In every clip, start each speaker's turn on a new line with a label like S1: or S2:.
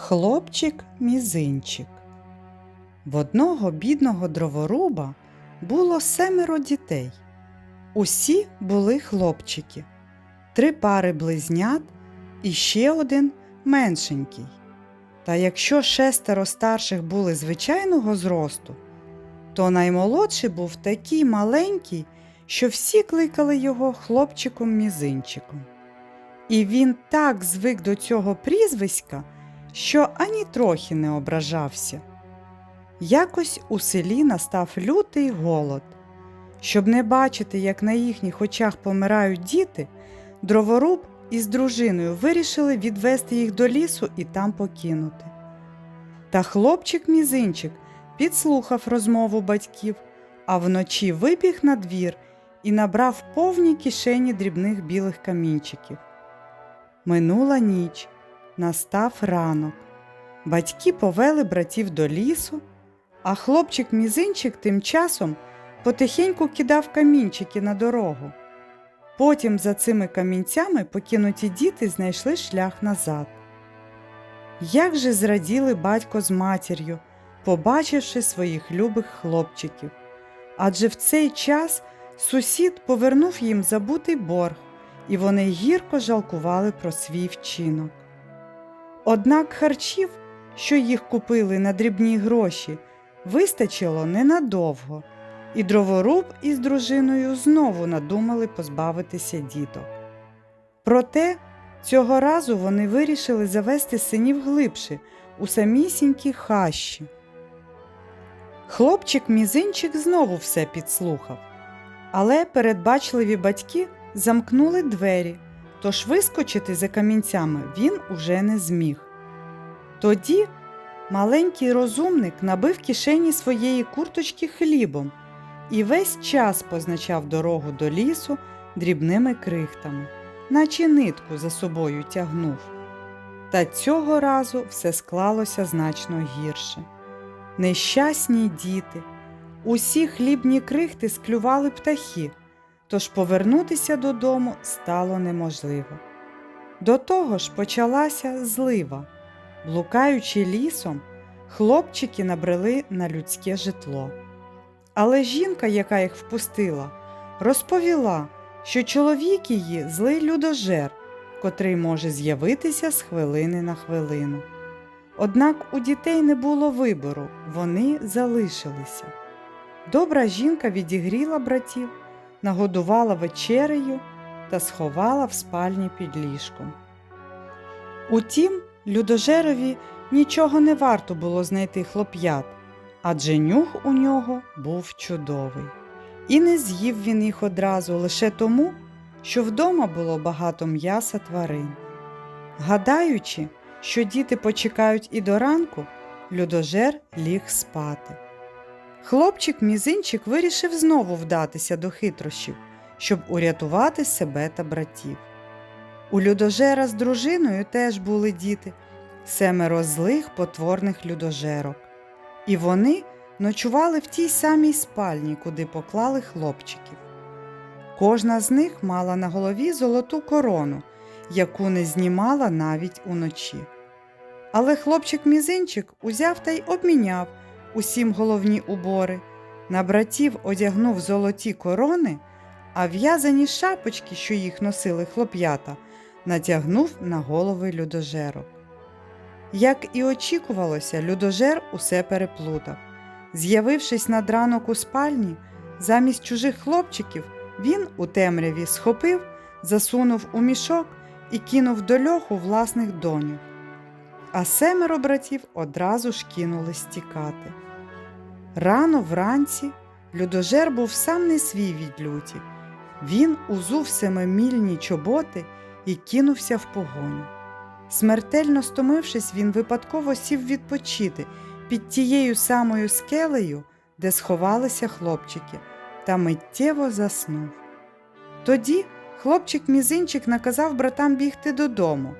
S1: Хлопчик мізинчик. В одного бідного дроворуба було семеро дітей. Усі були хлопчики, три пари близнят і ще один меншенький. Та якщо шестеро старших були звичайного зросту, то наймолодший був такий маленький, що всі кликали його хлопчиком-мізинчиком. І він так звик до цього прізвиська, що ані трохи не ображався. Якось у селі настав лютий голод. Щоб не бачити, як на їхніх очах помирають діти, дроворуб із дружиною вирішили відвести їх до лісу і там покинути. Та хлопчик мізинчик підслухав розмову батьків, а вночі вибіг на двір і набрав повні кишені дрібних білих камінчиків. Минула ніч, настав ранок. Батьки повели братів до лісу, а хлопчик мізинчик тим часом потихеньку кидав камінчики на дорогу. Потім за цими камінцями покинуті діти знайшли шлях назад. Як же зраділи батько з матір'ю, побачивши своїх любих хлопчиків. Адже в цей час сусід повернув їм забутий борг, і вони гірко жалкували про свій вчинок. Однак харчів, що їх купили на дрібні гроші, вистачило ненадовго, і дроворуб із дружиною знову надумали позбавитися діток. Проте цього разу вони вирішили завести синів глибше у самісінькі хащі. Хлопчик мізинчик знову все підслухав, але передбачливі батьки замкнули двері, тож вискочити за камінцями він уже не зміг. Тоді маленький розумник набив кишені своєї курточки хлібом і весь час позначав дорогу до лісу дрібними крихтами, наче нитку за собою тягнув. Та цього разу все склалося значно гірше. Нещасні діти, усі хлібні крихти склювали птахи, тож повернутися додому стало неможливо. До того ж почалася злива. Блукаючи лісом, хлопчики набрели на людське житло. Але жінка, яка їх впустила, розповіла, що чоловік її злий людожер, котрий може з'явитися з хвилини на хвилину. Однак у дітей не було вибору, вони залишилися. Добра жінка відігріла братів, нагодувала вечерею та сховала в спальні під ліжком. Утім, людожерові нічого не варто було знайти хлоп'ят, адже нюх у нього був чудовий. І не з'їв він їх одразу лише тому, що вдома було багато м'яса тварин. Гадаючи, що діти почекають і до ранку, людожер ліг спати. Хлопчик мізинчик вирішив знову вдатися до хитрощів, щоб урятувати себе та братів. У людожера з дружиною теж були діти, семеро злих потворних людожерок, і вони ночували в тій самій спальні, куди поклали хлопчиків. Кожна з них мала на голові золоту корону, яку не знімала навіть уночі. Але хлопчик мізинчик узяв та й обміняв усім головні убори, на братів одягнув золоті корони, а в'язані шапочки, що їх носили хлоп'ята, натягнув на голови людожерок. Як і очікувалося, людожер усе переплутав. З'явившись над ранок у спальні, замість чужих хлопчиків він у темряві схопив, засунув у мішок і кинув до льоху власних доньок. А семеро братів одразу ж кинулись тікати. Рано вранці людожер був сам не свій від люті. Він узув семимільні чоботи і кинувся в погоню. Смертельно стомившись, він випадково сів відпочити під тією самою скелею, де сховалися хлопчики, та миттєво заснув. Тоді хлопчик мізинчик наказав братам бігти додому,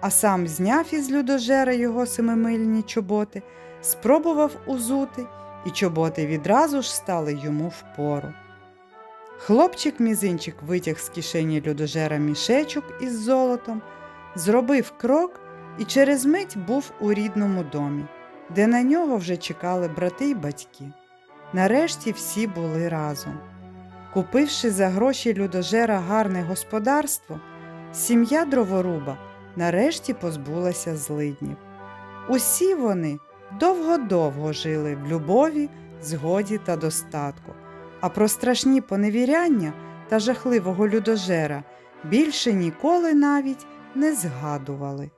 S1: а сам зняв із людожера його семимильні чоботи, спробував узути, і чоботи відразу ж стали йому впору. Хлопчик мізинчик витяг з кишені людожера мішечок із золотом, зробив крок і через мить був у рідному домі, де на нього вже чекали брати й батьки. Нарешті всі були разом. Купивши за гроші людожера гарне господарство, сім'я дроворуба нарешті позбулася злиднів. Усі вони довго-довго жили в любові, згоді та достатку, а про страшні поневіряння та жахливого людожера більше ніколи навіть не згадували.